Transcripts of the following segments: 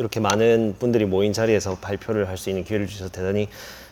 이렇게 많은 분들이 모인 자리에서 발표를 할 수 있는 기회를 주셔서 대단히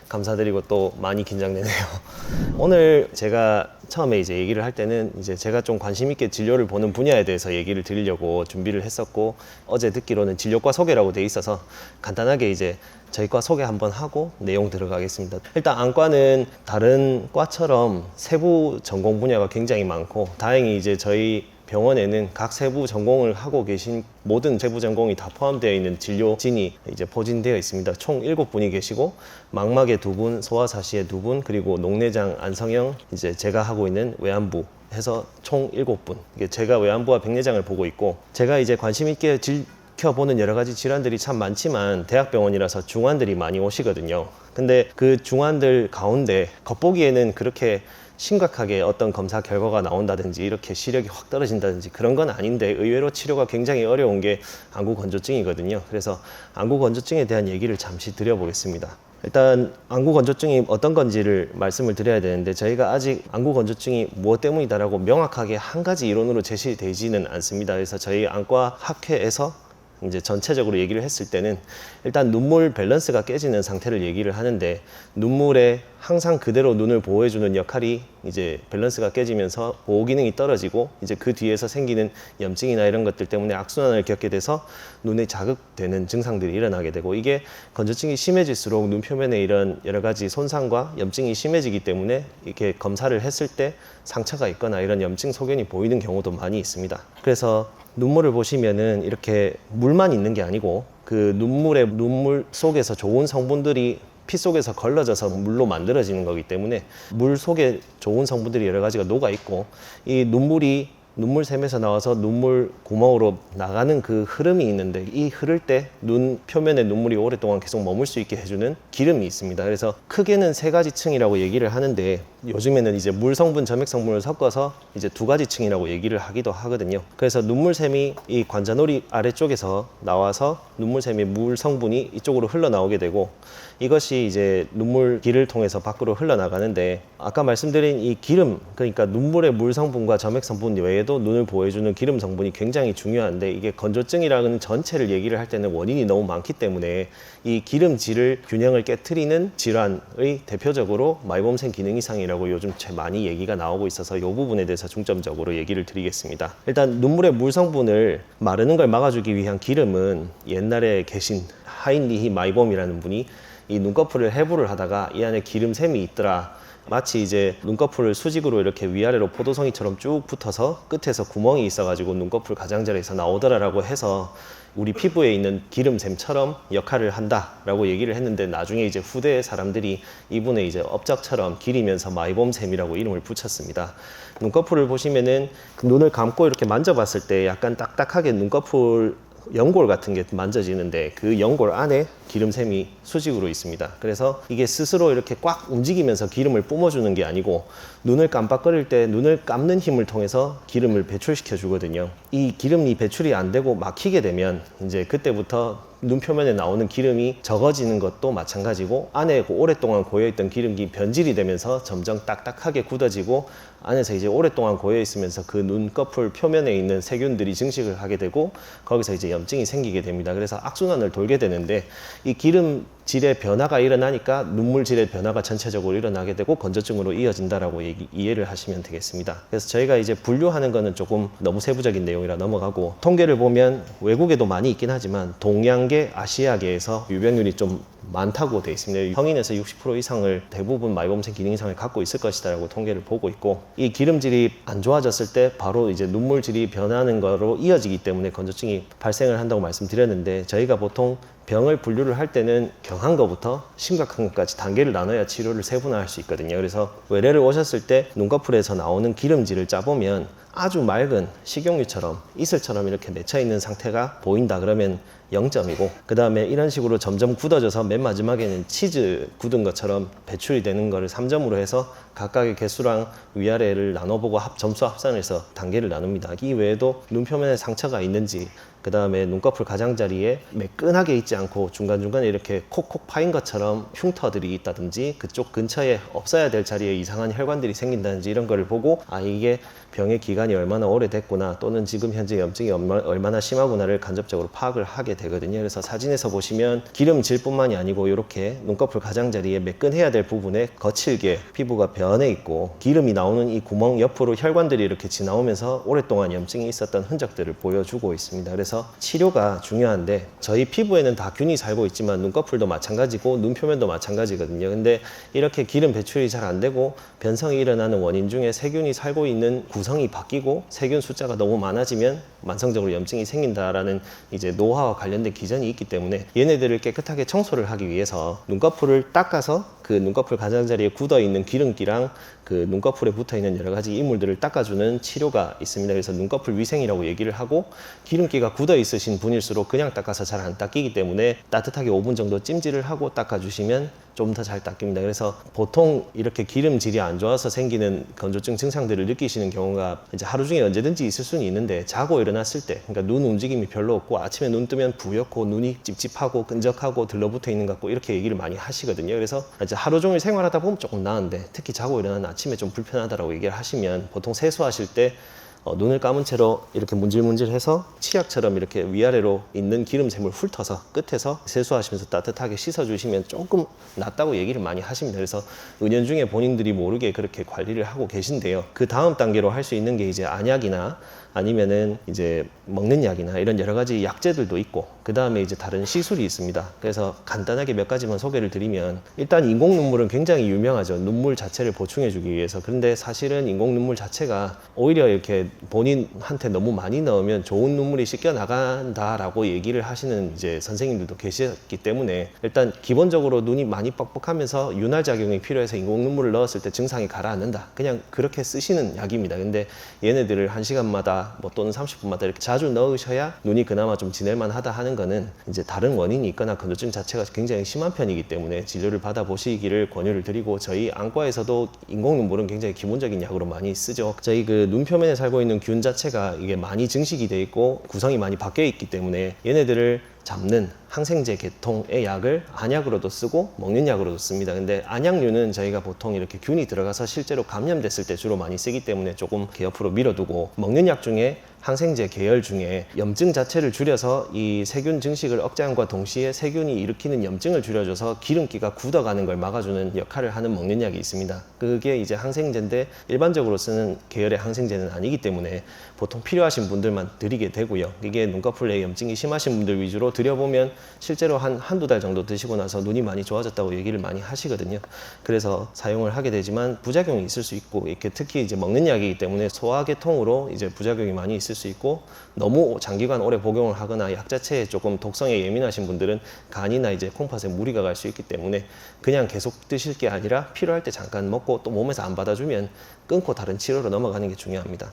감사드리고 또 많이 긴장되네요. 오늘 제가 처음에 이제 얘기를 할 때는 이제 제가 좀 관심 있게 진료를 보는 분야에 대해서 얘기를 드리려고 준비를 했었고 어제 듣기로는 진료과 소개라고 돼 있어서 간단하게 이제 저희 과 소개 한번 하고 내용 들어가겠습니다. 일단 안과는 다른 과처럼 세부 전공 분야가 굉장히 많고 다행히 이제 저희 병원에는 각 세부 전공을 하고 계신 모든 세부 전공이 다 포함되어 있는 진료진이 이제 포진되어 있습니다. 총 일곱 분이 계시고 망막에 두 분, 소아사시에 두 분, 그리고 녹내장 안성형 이제 제가 하고 있는 외안부 해서 총 일곱 분. 제가 외안부와 백내장을 보고 있고 제가 이제 관심 있게 지켜보는 여러 가지 질환들이 참 많지만 대학병원이라서 중환들이 많이 오시거든요. 근데 그 중환들 가운데 겉보기에는 그렇게 심각하게 어떤 검사 결과가 나온다든지 이렇게 시력이 확 떨어진다든지 그런 건 아닌데 의외로 치료가 굉장히 어려운 게 안구 건조증이거든요. 그래서 안구 건조증에 대한 얘기를 잠시 드려보겠습니다. 일단 안구 건조증이 어떤 건지를 말씀을 드려야 되는데 저희가 아직 안구 건조증이 무엇 때문이다라고 명확하게 한 가지 이론으로 제시되지는 않습니다. 그래서 저희 안과 학회에서 이제 전체적으로 얘기를 했을 때는 일단 눈물 밸런스가 깨지는 상태를 얘기를 하는데 눈물에 항상 그대로 눈을 보호해주는 역할이 이제 밸런스가 깨지면서 보호 기능이 떨어지고 이제 그 뒤에서 생기는 염증이나 이런 것들 때문에 악순환을 겪게 돼서 눈에 자극되는 증상들이 일어나게 되고 이게 건조증이 심해질수록 눈 표면에 이런 여러 가지 손상과 염증이 심해지기 때문에 이렇게 검사를 했을 때 상처가 있거나 이런 염증 소견이 보이는 경우도 많이 있습니다. 그래서 눈물을 보시면은 이렇게 물만 있는 게 아니고 그 눈물의 눈물 속에서 좋은 성분들이 피 속에서 걸러져서 물로 만들어지는 거기 때문에 물 속에 좋은 성분들이 여러 가지가 녹아 있고 이 눈물이 눈물샘에서 나와서 눈물 구멍으로 나가는 그 흐름이 있는데 이 흐를 때 눈 표면에 눈물이 오랫동안 계속 머물 수 있게 해주는 기름이 있습니다. 그래서 크게는 세 가지 층이라고 얘기를 하는데 요즘에는 이제 물 성분, 점액 성분을 섞어서 이제 두 가지 층이라고 얘기를 하기도 하거든요. 그래서 눈물샘이 이 관자놀이 아래쪽에서 나와서 눈물샘이 물 성분이 이쪽으로 흘러나오게 되고 이것이 이제 눈물길을 통해서 밖으로 흘러나가는데 아까 말씀드린 이 기름 그러니까 눈물의 물 성분과 점액 성분 외에 도 눈을 보호해주는 기름 성분이 굉장히 중요한데 이게 건조증이라는 전체를 얘기를 할 때는 원인이 너무 많기 때문에 이 기름질을 균형을 깨트리는 질환의 대표적으로 마이범생 기능 이상이라고 요즘 제 많이 얘기가 나오고 있어서 이 부분에 대해서 중점적으로 얘기를 드리겠습니다. 일단 눈물의 물 성분을 마르는 걸 막아주기 위한 기름은 옛날에 계신 하인리히 마이범이라는 분이 이 눈꺼풀을 해부를 하다가 이 안에 기름샘이 있더라. 마치 이제 눈꺼풀을 수직으로 이렇게 위아래로 포도송이처럼 쭉 붙어서 끝에서 구멍이 있어가지고 눈꺼풀 가장자리에서 나오더라라고 해서 우리 피부에 있는 기름샘처럼 역할을 한다라고 얘기를 했는데 나중에 이제 후대 사람들이 이분의 이제 업적처럼 기리면서 마이봄샘이라고 이름을 붙였습니다. 눈꺼풀을 보시면은 그 눈을 감고 이렇게 만져봤을 때 약간 딱딱하게 눈꺼풀 연골 같은 게 만져지는데 그 연골 안에 기름샘이 수직으로 있습니다. 그래서 이게 스스로 이렇게 꽉 움직이면서 기름을 뿜어주는 게 아니고 눈을 깜빡거릴 때 눈을 감는 힘을 통해서 기름을 배출시켜 주거든요. 이 기름이 배출이 안 되고 막히게 되면 이제 그때부터 눈 표면에 나오는 기름이 적어지는 것도 마찬가지고 안에 오랫동안 고여있던 기름이 변질이 되면서 점점 딱딱하게 굳어지고 안에서 이제 오랫동안 고여 있으면서 그 눈꺼풀 표면에 있는 세균들이 증식을 하게 되고 거기서 이제 염증이 생기게 됩니다. 그래서 악순환을 돌게 되는데 이 기름 질의 변화가 일어나니까 눈물 질의 변화가 전체적으로 일어나게 되고 건조증으로 이어진다라고 얘기, 이해를 하시면 되겠습니다. 그래서 저희가 이제 분류하는 거는 조금 너무 세부적인 내용이라 넘어가고 통계를 보면 외국에도 많이 있긴 하지만 동양계, 아시아계에서 유병률이 좀 많다고 돼 있습니다. 성인에서 60% 이상을 대부분 마이범생 기능 이상을 갖고 있을 것이다라고 통계를 보고 있고 이 기름질이 안 좋아졌을 때 바로 이제 눈물질이 변하는 거로 이어지기 때문에 건조증이 발생을 한다고 말씀드렸는데 저희가 보통 병을 분류를 할 때는 경한 것부터 심각한 것까지 단계를 나눠야 치료를 세분화할 수 있거든요. 그래서 외래를 오셨을 때 눈꺼풀에서 나오는 기름질을 짜보면 아주 맑은 식용유처럼 이슬처럼 이렇게 맺혀 있는 상태가 보인다 그러면 0점이고 그 다음에 이런 식으로 점점 굳어져서 맨 마지막에는 치즈 굳은 것처럼 배출이 되는 거를 3점으로 해서 각각의 개수랑 위아래를 나눠보고 합, 점수 합산해서 단계를 나눕니다. 이 외에도 눈 표면에 상처가 있는지 그 다음에 눈꺼풀 가장자리에 매끈하게 있지 않고 중간중간에 이렇게 콕콕 파인 것처럼 흉터들이 있다든지 그쪽 근처에 없어야 될 자리에 이상한 혈관들이 생긴다든지 이런 거를 보고 아 이게 병의 기간이 얼마나 오래됐구나 또는 지금 현재 염증이 얼마- 얼마나 심하구나를 간접적으로 파악을 하게 되거든요. 그래서 사진에서 보시면 기름질뿐만이 아니고 이렇게 눈꺼풀 가장자리에 매끈해야 될 부분에 거칠게 피부가 변해 있고 기름이 나오는 이 구멍 옆으로 혈관들이 이렇게 지나오면서 오랫동안 염증이 있었던 흔적들을 보여주고 있습니다. 그래서 치료가 중요한데 저희 피부에는 다 균이 살고 있지만 눈꺼풀도 마찬가지고 눈 표면도 마찬가지거든요. 근데 이렇게 기름 배출이 잘 안 되고 변성이 일어나는 원인 중에 세균이 살고 있는 구성이 바뀌고 세균 숫자가 너무 많아지면 만성적으로 염증이 생긴다라는 이제 노화와 관련된 기전이 있기 때문에 얘네들을 깨끗하게 청소를 하기 위해서 눈꺼풀을 닦아서 그 눈꺼풀 가장자리에 굳어 있는 기름기랑 그 눈꺼풀에 붙어 있는 여러 가지 이물들을 닦아주는 치료가 있습니다. 그래서 눈꺼풀 위생이라고 얘기를 하고 기름기가 굳어 있으신 분일수록 그냥 닦아서 잘 안 닦이기 때문에 따뜻하게 5분 정도 찜질을 하고 닦아주시면 좀 더 잘 닦입니다. 그래서 보통 이렇게 기름질이 안 좋아서 생기는 건조증 증상들을 느끼시는 경우가 이제 하루 중에 언제든지 있을 수는 있는데 자고 일어났을 때, 그러니까 눈 움직임이 별로 없고 아침에 눈 뜨면 부옇고 눈이 찝찝하고 끈적하고 들러붙어 있는 것 같고 이렇게 얘기를 많이 하시거든요. 그래서 이제 하루 종일 생활하다 보면 조금 나은데 특히 자고 일어나는 아침에 좀 불편하다라고 얘기를 하시면 보통 세수하실 때 어, 눈을 감은 채로 이렇게 문질문질해서 치약처럼 이렇게 위아래로 있는 기름샘을 훑어서 끝에서 세수하시면서 따뜻하게 씻어주시면 조금 낫다고 얘기를 많이 하십니다. 그래서 은연중에 본인들이 모르게 그렇게 관리를 하고 계신데요. 그 다음 단계로 할 수 있는 게 이제 안약이나 아니면은 이제 먹는 약이나 이런 여러 가지 약제들도 있고 그 다음에 이제 다른 시술이 있습니다. 그래서 간단하게 몇 가지만 소개를 드리면 일단 인공 눈물은 굉장히 유명하죠. 눈물 자체를 보충해주기 위해서. 그런데 사실은 인공 눈물 자체가 오히려 이렇게 본인한테 너무 많이 넣으면 좋은 눈물이 씻겨 나간다라고 얘기를 하시는 이제 선생님들도 계셨기 때문에 일단 기본적으로 눈이 많이 뻑뻑하면서 윤활 작용이 필요해서 인공 눈물을 넣었을 때 증상이 가라앉는다. 그냥 그렇게 쓰시는 약입니다. 근데 얘네들을 한 시간마다 뭐 또는 30분마다 이렇게 자주 넣으셔야 눈이 그나마 좀 지낼만 하다 하는 거는 이제 다른 원인이 있거나 건조증 자체가 굉장히 심한 편이기 때문에 진료를 받아보시기를 권유를 드리고 저희 안과에서도 인공 눈물은 굉장히 기본적인 약으로 많이 쓰죠. 저희 그 눈 표면에 살고 있는 균 자체가 이게 많이 증식이 돼 있고 구성이 많이 바뀌어 있기 때문에 얘네들을 잡는 항생제 계통의 약을 안약으로도 쓰고 먹는 약으로도 씁니다. 근데 안약류는 저희가 보통 이렇게 균이 들어가서 실제로 감염됐을 때 주로 많이 쓰기 때문에 조금 이렇게 옆으로 밀어두고 먹는 약 중에 항생제 계열 중에 염증 자체를 줄여서 이 세균 증식을 억제함과 동시에 세균이 일으키는 염증을 줄여줘서 기름기가 굳어가는 걸 막아주는 역할을 하는 먹는 약이 있습니다. 그게 이제 항생제인데 일반적으로 쓰는 계열의 항생제는 아니기 때문에 보통 필요하신 분들만 드리게 되고요. 이게 눈꺼풀에 염증이 심하신 분들 위주로 드려보면 실제로 한 한두 달 정도 드시고 나서 눈이 많이 좋아졌다고 얘기를 많이 하시거든요. 그래서 사용을 하게 되지만 부작용이 있을 수 있고 이렇게 특히 이제 먹는 약이기 때문에 소화계통으로 이제 부작용이 많이 있을 수 있고 너무 장기간 오래 복용을 하거나 약 자체에 조금 독성에 예민하신 분들은 간이나 이제 콩팥에 무리가 갈 수 있기 때문에 그냥 계속 드실 게 아니라 필요할 때 잠깐 먹고 또 몸에서 안 받아주면 끊고 다른 치료로 넘어가는 게 중요합니다.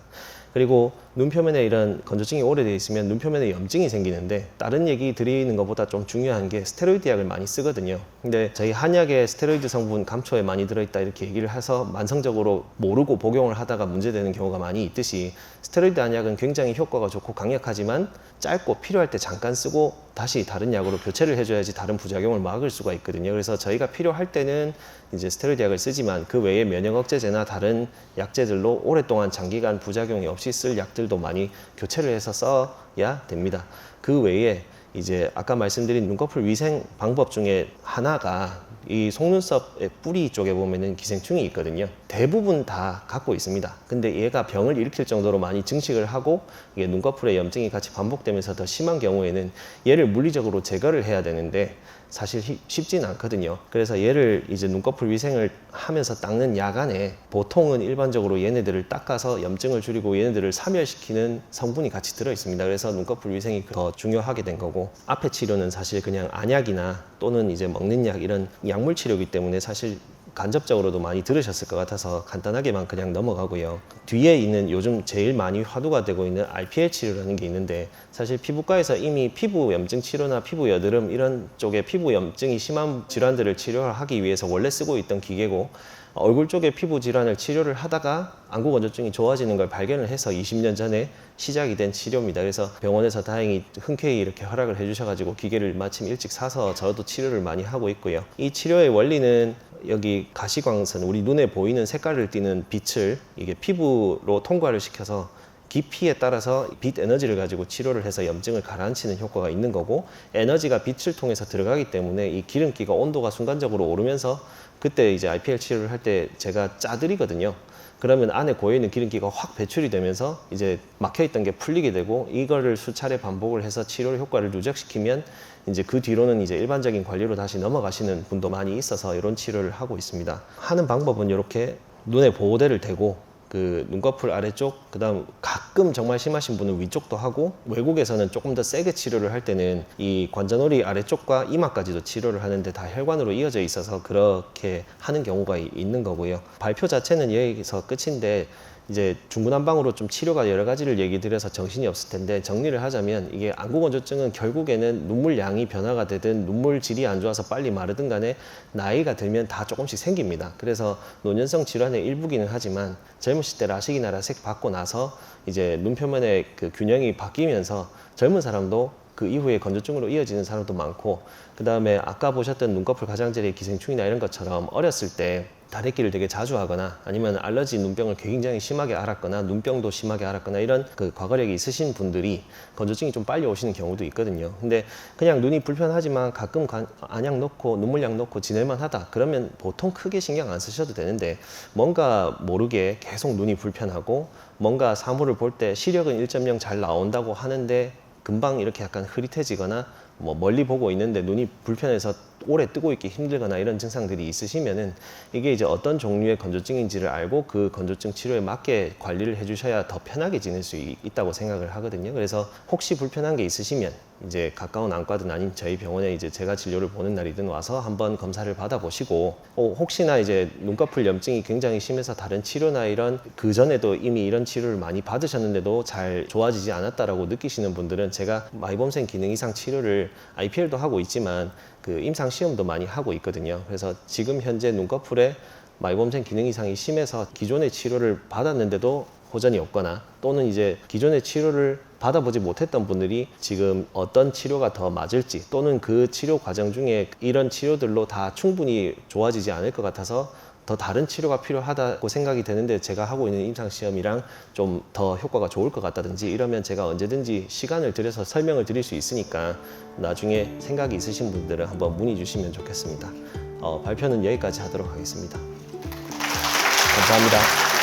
그리고 눈 표면에 이런 건조증이 오래돼 있으면 눈 표면에 염증이 생기는데 다른 얘기 드리는 것보다 좀 중요한 게 스테로이드 약을 많이 쓰거든요. 근데 저희 한약에 스테로이드 성분 감초에 많이 들어있다 이렇게 얘기를 해서 만성적으로 모르고 복용을 하다가 문제되는 경우가 많이 있듯이 스테로이드 한약은 굉장히 효과가 좋고 강력하지만 짧고 필요할 때 잠깐 쓰고 다시 다른 약으로 교체를 해줘야지 다른 부작용을 막을 수가 있거든요. 그래서 저희가 필요할 때는 이제 스테로이드 약을 쓰지만 그 외에 면역 억제제나 다른 약제들로 오랫동안 장기간 부작용이 없이 쓸 약들 도 많이 교체를 해서 써야 됩니다. 그 외에 이제 아까 말씀드린 눈꺼풀 위생 방법 중에 하나가 이 속눈썹의 뿌리 쪽에 보면은 기생충이 있거든요. 대부분 다 갖고 있습니다. 근데 얘가 병을 일으킬 정도로 많이 증식을 하고 이게 눈꺼풀에 염증이 같이 반복되면서 더 심한 경우에는 얘를 물리적으로 제거를 해야 되는데 사실 히- 쉽지는 않거든요. 그래서 얘를 이제 눈꺼풀 위생을 하면서 닦는 약 안에 보통은 일반적으로 얘네들을 닦아서 염증을 줄이고 얘네들을 사멸시키는 성분이 같이 들어 있습니다. 그래서 눈꺼풀 위생이 더 중요하게 된 거고 앞에 치료는 사실 그냥 안약이나 또는 이제 먹는 약 이런 약물 치료이기 때문에 사실 간접적으로도 많이 들으셨을 것 같아서 간단하게만 그냥 넘어가고요. 뒤에 있는 요즘 제일 많이 화두가 되고 있는 RPL 치료라는 게 있는데 사실 피부과에서 이미 피부 염증 치료나 피부 여드름 이런 쪽에 피부 염증이 심한 질환들을 치료하기 위해서 원래 쓰고 있던 기계고 얼굴 쪽에 피부 질환을 치료를 하다가 안구 건조증이 좋아지는 걸 발견을 해서 20년 전에 시작이 된 치료입니다. 그래서 병원에서 다행히 흔쾌히 이렇게 허락을 해주셔가지고 기계를 마침 일찍 사서 저도 치료를 많이 하고 있고요. 이 치료의 원리는 여기 가시광선, 우리 눈에 보이는 색깔을 띠는 빛을 이게 피부로 통과를 시켜서 깊이에 따라서 빛 에너지를 가지고 치료를 해서 염증을 가라앉히는 효과가 있는 거고 에너지가 빛을 통해서 들어가기 때문에 이 기름기가 온도가 순간적으로 오르면서 그때 이제 IPL 치료를 할 때 제가 짜드리거든요. 그러면 안에 고여있는 기름기가 확 배출이 되면서 이제 막혀있던 게 풀리게 되고 이거를 수차례 반복을 해서 치료 효과를 누적시키면 이제 그 뒤로는 이제 일반적인 관리로 다시 넘어가시는 분도 많이 있어서 이런 치료를 하고 있습니다. 하는 방법은 이렇게 눈에 보호대를 대고 그 눈꺼풀 아래쪽 그다음 가끔 정말 심하신 분은 위쪽도 하고 외국에서는 조금 더 세게 치료를 할 때는 이 관자놀이 아래쪽과 이마까지도 치료를 하는데 다 혈관으로 이어져 있어서 그렇게 하는 경우가 이- 있는 거고요. 발표 자체는 여기서 끝인데 이제 중구난방으로 좀 치료가 여러 가지를 얘기 드려서 정신이 없을 텐데 정리를 하자면 이게 안구 건조증은 결국에는 눈물 양이 변화가 되든 눈물 질이 안 좋아서 빨리 마르든 간에 나이가 들면 다 조금씩 생깁니다. 그래서 노년성 질환의 일부기는 하지만 젊으실 때 라식이나 라섹 받고 나서 이제 눈 표면의 그 균형이 바뀌면서 젊은 사람도 그 이후에 건조증으로 이어지는 사람도 많고 그 다음에 아까 보셨던 눈꺼풀 가장자리 기생충이나 이런 것처럼 어렸을 때 다래끼를 되게 자주 하거나 아니면 알러지 눈병을 굉장히 심하게 앓았거나 눈병도 심하게 앓았거나 이런 그 과거력이 있으신 분들이 건조증이 좀 빨리 오시는 경우도 있거든요. 근데 그냥 눈이 불편하지만 가끔 간- 안약 넣고 눈물약 넣고 지낼만 하다 그러면 보통 크게 신경 안 쓰셔도 되는데 뭔가 모르게 계속 눈이 불편하고 뭔가 사물을 볼 때 시력은 1.0 잘 나온다고 하는데 금방 이렇게 약간 흐릿해지거나 뭐 멀리 보고 있는데 눈이 불편해서 오래 뜨고 있기 힘들거나 이런 증상들이 있으시면은 이게 이제 어떤 종류의 건조증인지를 알고 그 건조증 치료에 맞게 관리를 해주셔야 더 편하게 지낼 수 있- 있다고 생각을 하거든요. 그래서 혹시 불편한 게 있으시면 이제 가까운 안과든 아니면 저희 병원에 이제 제가 진료를 보는 날이든 와서 한번 검사를 받아보시고 어, 혹시나 이제 눈꺼풀 염증이 굉장히 심해서 다른 치료나 이런 그 전에도 이미 이런 치료를 많이 받으셨는데도 잘 좋아지지 않았다라고 느끼시는 분들은 제가 마이범생 기능 이상 치료를 IPL도 하고 있지만 그 임상 시험도 많이 하고 있거든요. 그래서 지금 현재 눈꺼풀에 마이범생 기능 이상이 심해서 기존의 치료를 받았는데도 호전이 없거나 또는 이제 기존의 치료를 받아보지 못했던 분들이 지금 어떤 치료가 더 맞을지 또는 그 치료 과정 중에 이런 치료들로 다 충분히 좋아지지 않을 것 같아서 더 다른 치료가 필요하다고 생각이 되는데 제가 하고 있는 임상 시험이랑 좀 더 효과가 좋을 것 같다든지 이러면 제가 언제든지 시간을 들여서 설명을 드릴 수 있으니까 나중에 생각이 있으신 분들은 한번 문의 주시면 좋겠습니다. 어, 발표는 여기까지 하도록 하겠습니다. 감사합니다.